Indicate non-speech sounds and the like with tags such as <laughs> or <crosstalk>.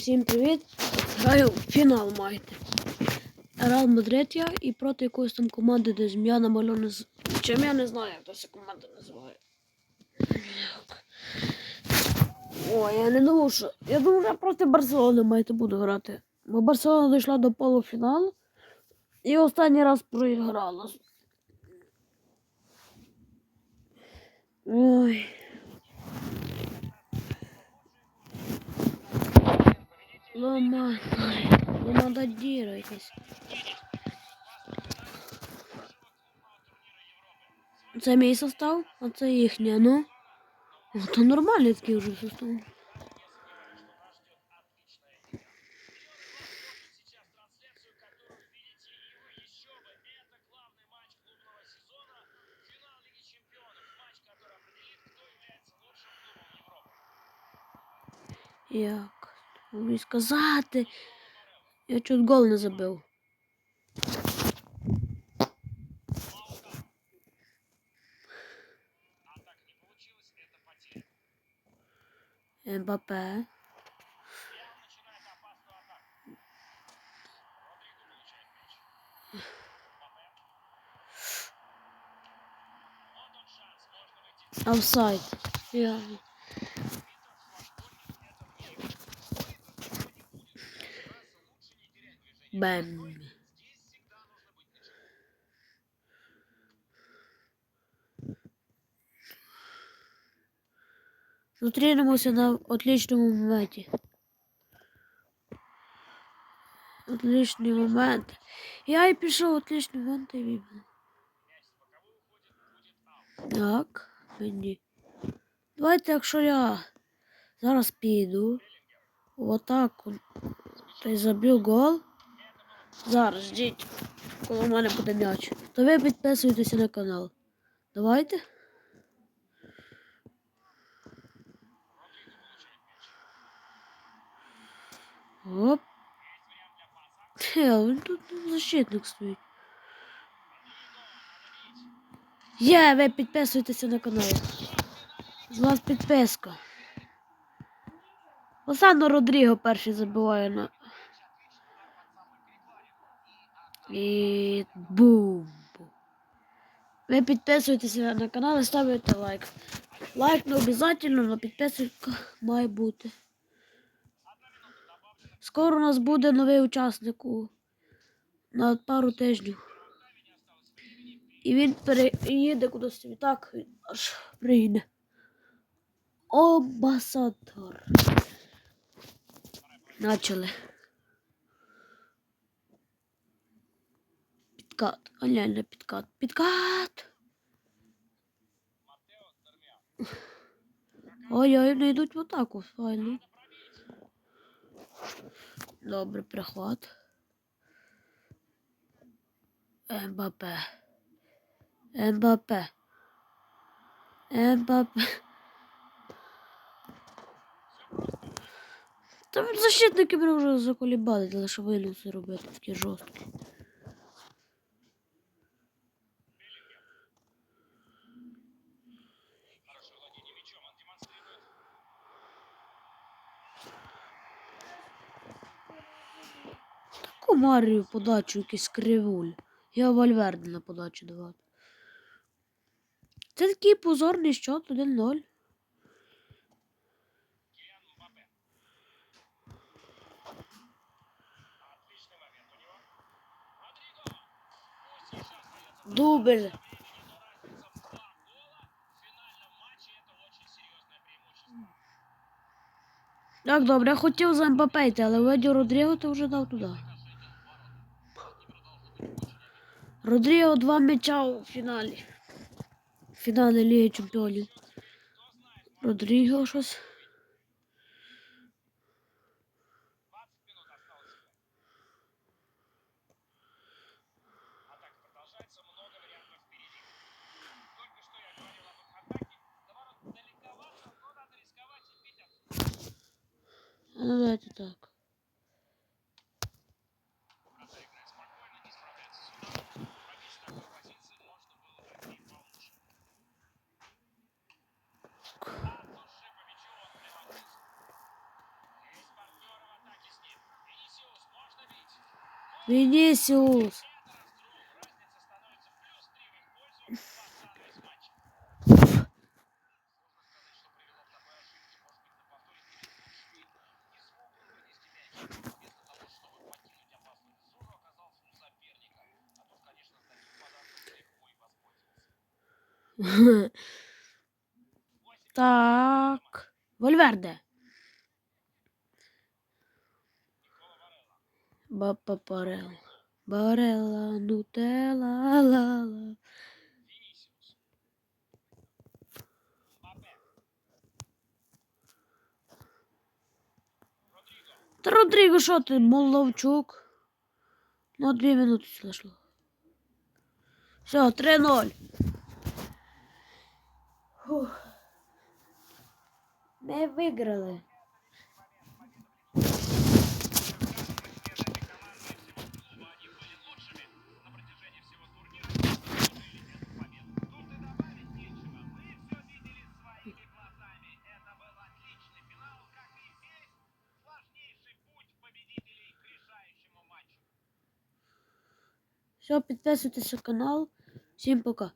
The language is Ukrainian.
Всім привіт! Граю в фінал маєте. Реал Мадрид я і проти якоїсь там команди, де змія намальована з. Чим я не знаю, як ця команда називає. О, я не думав, що. Я думав, що проти Барселони маєте буду грати. Бо Барселона дійшла до полуфіналу і останній раз проіграла. Лома, ломададіруйтесь. Це мій состав, а це їхня, ну. О, то нормальний такий вже состав. Як? Можу сказати. Я чуть гол не забив. Мбаппе. Офсайд. Реально. Бэм. Зустрінемося на отличному моменті. Отличний момент. Я і пішов отличний момент і вибив. Так, мені. Давайте, якщо я зараз піду, отак от, та й гол. Зараз ждіть, коли в мене буде м'яч. То ви підписуйтеся на канал. Давайте. Оп. Хе, він тут защитник стоїть. Є, ви підписуйтеся на канал. З вас підписка. Лосано Родріго перший забиває на. І бум. Ви підписуєтеся на канал і ставите лайк. Лайк не обов'язково, але підписка має бути. Скоро у нас буде новий учасник у... на пару тижнів. І він переїде кудись і так він аж приїде. Обасадор. Начали. Підкат. Не підкат. Підкат. Ой-ой, не йдуть в атаку. Файно. Добре, прихват. Ембапе. Ембапе. Ембапе. Там защитники мене вже заколібали, для що винуси робити такі жорсткі. Таку Марію подачу якийсь кривуль. Я Вальверде на подачу давав. Це такий позорний счет 1-0. Дубль. Так, добре, я хотів за МБП йти, але Ведю Родріго ти вже дав туди. Родріго два м'яча у фіналі. В фіналі Ліги Чемпіонів. Родріго щось. А ну давайте так. Вінісіус. <laughs> Так. Вольверде. Бапа Парел. Барела, нутела, ла ла. Та Родріго, що ти, Моловчук? Ну, дві минути слышно. Все, 3-0. Фух. Ми виграли. Все, підписуйтесь на канал. Всім пока.